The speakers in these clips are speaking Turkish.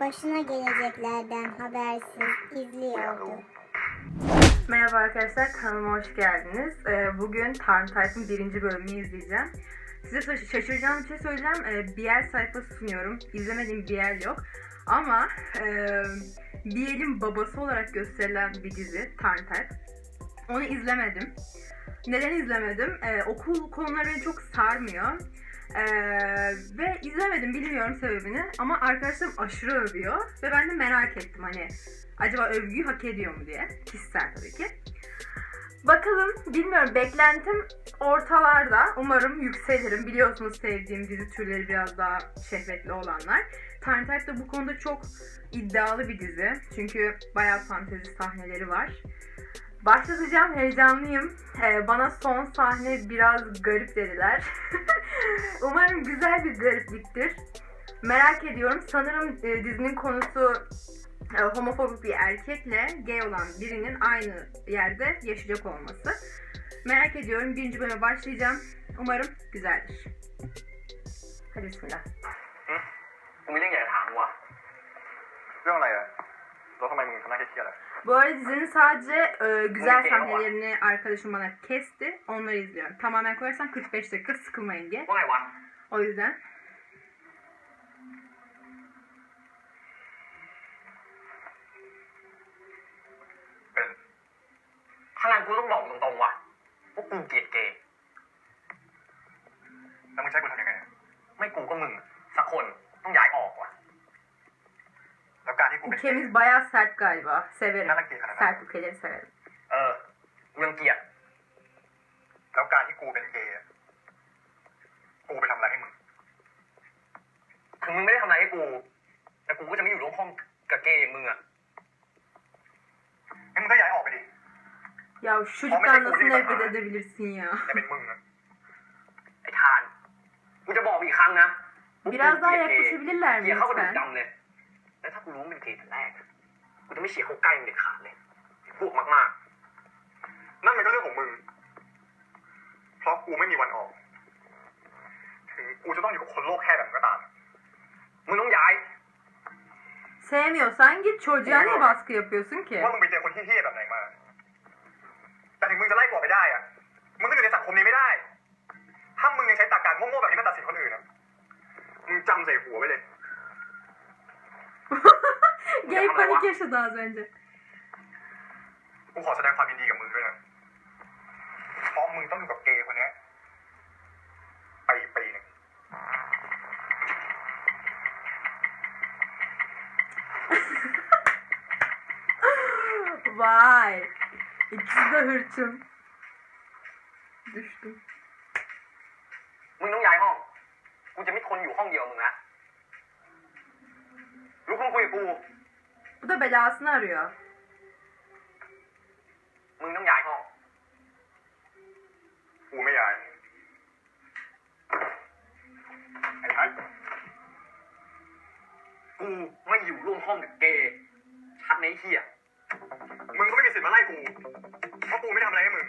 başına geleceklerden habersiz izliyordu. Merhaba arkadaşlar, kanalıma hoş geldiniz. Ee, Bugün Tarn Type'ın birinci bölümünü izleyeceğim. Size şaş- şaşıracağım bir şey söyleyeceğim. Ee, BL sayfası sunuyorum. İzlemediğim BL yok. Ama e, BL'in babası olarak gösterilen bir dizi Tarn Type. Onu izlemedim. Neden izlemedim? Ee, okul konuları beni çok sarmıyor. Ee, ve izlemedim bilmiyorum sebebini ama arkadaşlarım aşırı övüyor ve ben de merak ettim hani acaba övgüyü hak ediyor mu diye. Kişisel tabii ki. Bakalım bilmiyorum beklentim ortalarda. Umarım yükselirim. Biliyorsunuz sevdiğim dizi türleri biraz daha şehvetli olanlar. Time Type de bu konuda çok iddialı bir dizi. Çünkü bayağı fantezi sahneleri var. Başlatacağım, heyecanlıyım. Ee, bana son sahne biraz garip dediler. Umarım güzel bir garipliktir. Merak ediyorum. Sanırım e, dizinin konusu e, homofobik bir erkekle gay olan birinin aynı yerde yaşayacak olması. Merak ediyorum. Birinci bölüme başlayacağım. Umarım güzeldir. Hadi bismillah. กูมีเรื่องอยากจะถามมึงว่ะ เรื่องอะไรอ่ะแล้วทำไมมึงทำหน้าเครียดๆอ่ะ bu arada dizinin sadece e, güzel sahnelerini arkadaşım bana kesti. Onları izliyorum. Tamamen koyarsam 45 dakika sıkılmayın diye. O yüzden. Ülkemiz bayağı sert galiba. Severim. น่ารังเกียจขนาดนั้น Sert ülkeleri severim. เออกูยังเกลียดแล้วการที่กูเป็นเกย์อะกูไปทำอะไรให้มึงถึงมึงไม่ได้ทำอะไรให้กูแต่กูก็จะไม่อยู่ร่วมห้องกับเกย์อย่างมึงอะงั้นมึงก็ย้ายออกไปดิ Ya şu çocuktan nasıl nefret edebilirsin ya? แต่เป็นมึงอะไอ้ทาน กูจะบอกอีกครั้งนะว่ากู Biraz daha เกลียดเกย์ yaklaşabilirler เก mi ลียดเข้ากระดูก lütfen? ดำเลยแล้วถ้า กูรู้ว่ามันเป็นเกย์แต่แรกอะกูจะไม่เฉียดเข้าใกล้มึงเด็ดขาดเลยไอ้พวกมากนั่นมันก็เรื่องของมึง เพราะกูไม่มีวันออก ถึงกูจะต้องอยู่กับคนโลกแค่แบบนั้นก็ตามๆมึงต้องย้าย Sevmiyorsan git çocuğa niye baskı yapıyorsun ki? ว่ามึงไปเจอคนที่เฮี้ยแบบไหนมา แต่ถึงมึงจะไล่กูออกไปได้อะมึงก็อยู่ในสังคมนี้ไม่ได้ ถ้ามึงยังใช้ตรรกะโง่ๆแบบนี้มาตัดสินคนอื่นอะมึงจำใส่หัวไว้เลย Gay panik yaşadı az önce. กูขอแสดงความยินดีกับมึงด้วยนะเพราะมึงต้องอยู่กับเกย์คนเนี้ยไปอีกปีหนึง Vay. İkisi de hırçın. Düştüm. มึงต้องย้ายห้อง กูจะไม่ทนอยู่ห้องเดียวมึงละลุกขึ้นคุยกับกู Bu da belasını arıyor. มึงต้องย้ายห้อง กูไม่ย้าย ไอ้ทัศน์กูไม่อยู่ร่วมห้องกับเกย์ชัดไหมไอ้เฮียมึงก็ไม่มีสิทธิ์มาไล่กู เพราะกูไม่ทำอะไรให้มึง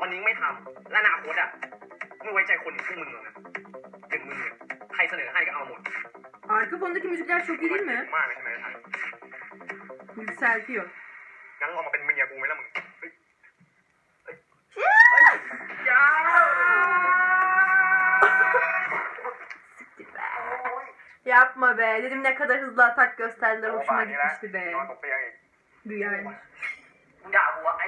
วันนี้ไม่ทำ และอนาคตอะไม่ไว้ใจคนอย่างพวกมึงหรอกนะอย่างมึงเนี่ยใครเสนอให้ก็เอาหมด Arka fondaki müzikler çok iyi değil mi? มากเลยใช่ไหมไอ้ทัศน์ Yükseltiyor. งั้นลองมาเป็นเมียกูไหมล่ะมึงเฮ้ย อย่า Siktir be. Yapma be. Dedim ne kadar hızlı atak gösterdiler. โอ้ Hoşuma ป่านนี้แล้ว gitmişti be. นอนตกเตียงอีก Rüyaymış. มึงด่ากูว่าไอ้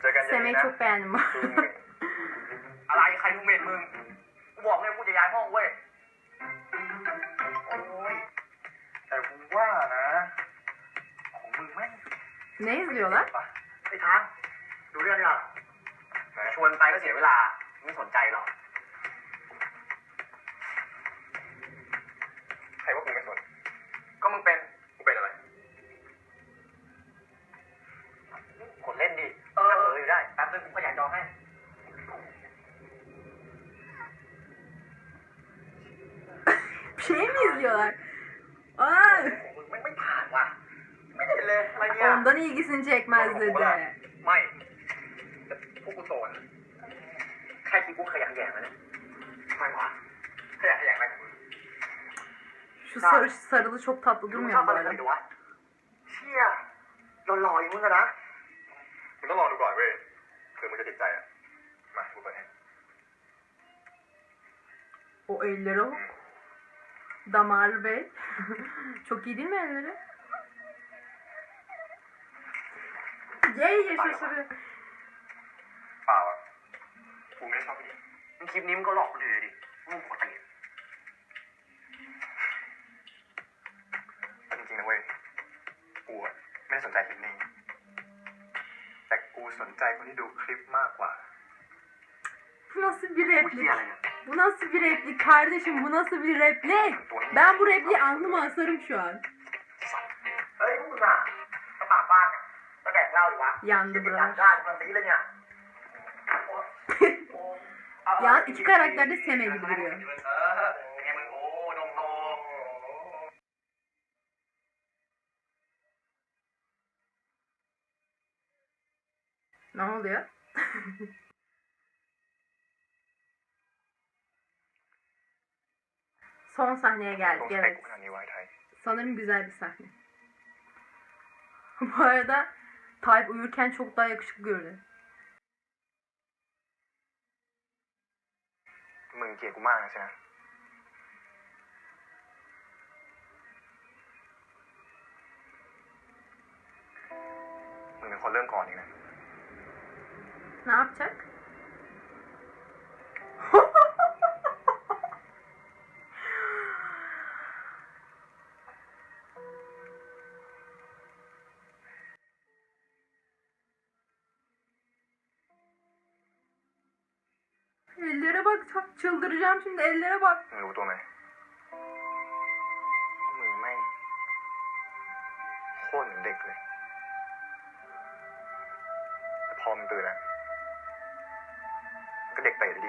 เจอกันอย่างนี้ Semeyi นะ çok beğendim. คือมึง อะไรใครทูเมนมึง กูบอกเลยกูจะย้ายห้องเว้ย ne izliyorlar? ไอ้ทาง ดูเรื่องยังไหนชวนไปก็เสียเวลา ondan ilgisini çekmez dedi. ไม่แต่พวกกูโสดใครคิดกูขยันแย่งนะเนี่ยทำไมวะขยันแย่งอะไรของมึง Şu sarı, sarılı çok tatlı มึง durmuyor ชอบ mu ฟั bu นใคร arada? ดีวะเชี่ยหล่อๆอย่างมึงอะนะ มึงต้องลองดูก่อนเว้ยเผื่อมึงจะติดใจอ่ะ มากูเปิดให้ O ellere bak. Damarlı bey. çok iyi değil mi elleri? Yey şaşırıyor. เปล่าอะกูไม่ได้ชอบผู้หญิงมึงคลิปนี้มึงก็หลอกคนอื่นเลยดิมึงปกติแต่จริงๆนะเว้ย กูอะไม่ได้สนใจคลิปนี้ แต่กูสนใจคนที่ดูคลิปมากกว่า Bu nasıl bir กูเชี่ replik? อะไรเนี่ย Bu nasıl bir replik kardeşim? Bu nasıl bir replik? Ben bu repliği alnıma asarım şu an. Yandı buralar. ya iki karakter de Seme gibi duruyor. Ne oluyor? Son sahneye geldik evet. Sanırım güzel bir sahne. Bu arada Tayyip uyurken çok daha yakışıklı görünüyor. มึงเกลียดกูมากนะใช่ไหมมึงเป็นคนเริ่มก่อนเองนะ Ne yapacak? Ellere bak çıldıracağım şimdi ellere bak. Ne bu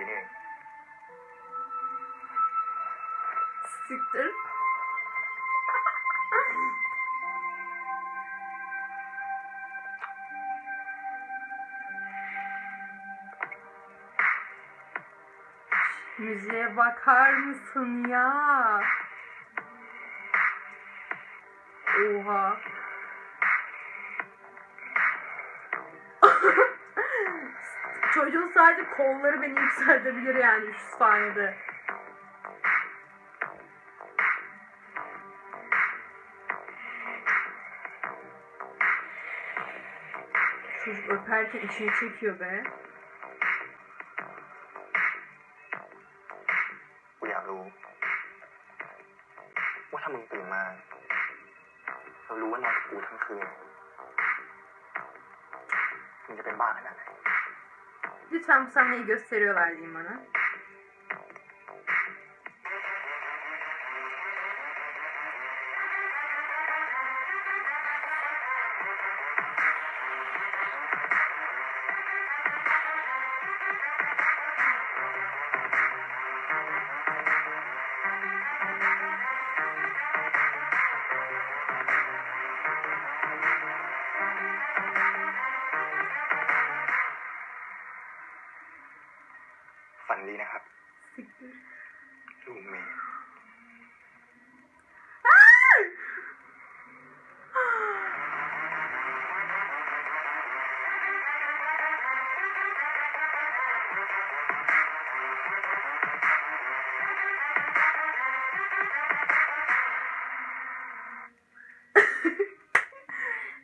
ne? Siktir. Müziğe bakar mısın ya? Oha. Çocuğun sadece kolları beni yükseltebilir yani şu sahnede. Çocuk öperken içini çekiyor be. รู้ ว่าถ้ามึงตื่นมา เรารู้ว่านอนกับกูทั้งคืนมึงจะเป็นบ้าขนาดไหน Lütfen bu sahneyi gösteriyorlar diyeyim bana. ฝันดีนะครับ Siktir. ลูกเมย์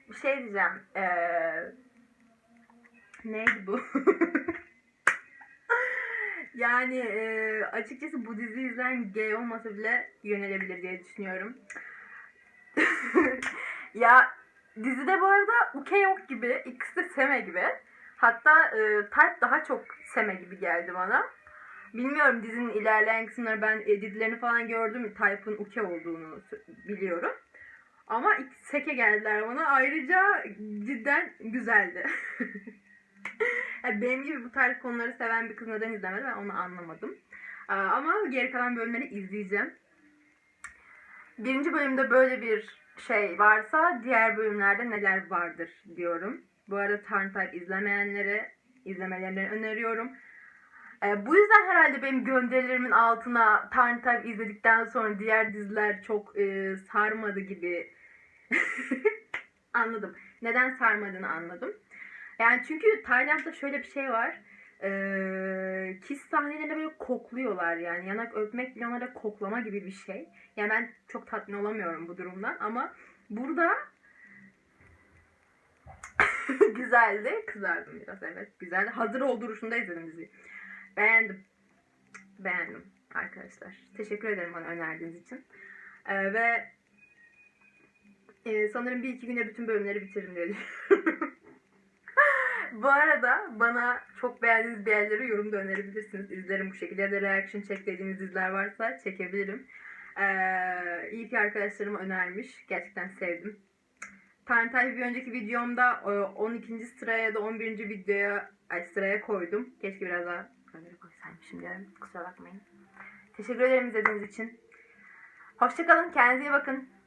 Bir şey diyeceğim. Ee, neydi bu? yani e, açıkçası bu dizi izleyen gay olmasa bile yönelebilir diye düşünüyorum. ya dizide bu arada Uke yok gibi. ikisi de Seme gibi. Hatta e, Tarp daha çok Seme gibi geldi bana. Bilmiyorum dizinin ilerleyen kısımları ben editlerini falan gördüm. Type'ın Uke olduğunu biliyorum. Ama seke geldiler bana. Ayrıca cidden güzeldi. Benim gibi bu tarz konuları seven bir kız neden izlemedi ben onu anlamadım. Ama geri kalan bölümleri izleyeceğim. Birinci bölümde böyle bir şey varsa diğer bölümlerde neler vardır diyorum. Bu arada Tarn Type izlemeyenlere izlemelerini öneriyorum. E, bu yüzden herhalde benim gönderilerimin altına Type izledikten sonra diğer diziler çok e, sarmadı gibi. anladım. Neden sarmadığını anladım. Yani çünkü Tayland'da şöyle bir şey var. Ee, kiss sahnelerinde böyle kokluyorlar yani. Yanak öpmek bile onlara koklama gibi bir şey. Yani ben çok tatmin olamıyorum bu durumdan ama burada güzeldi. Kızardım biraz evet. Güzeldi. Hazır ol duruşunda izledim diziyi. Beğendim. Beğendim arkadaşlar. Teşekkür ederim bana önerdiğiniz için. Ee, ve e, sanırım bir iki günde bütün bölümleri bitiririm diye. Bu arada bana çok beğendiğiniz bir yerleri yorumda önerebilirsiniz. İzlerim bu şekilde da reaction check dediğiniz diziler varsa çekebilirim. Ee, iyi ki arkadaşlarım önermiş. Gerçekten sevdim. Type bir önceki videomda e, 12. sıraya ya da 11. videoya ay, sıraya koydum. Keşke biraz daha kamera koysaymışım diyorum. Kusura bakmayın. Teşekkür ederim izlediğiniz için. Hoşçakalın. Kendinize iyi bakın.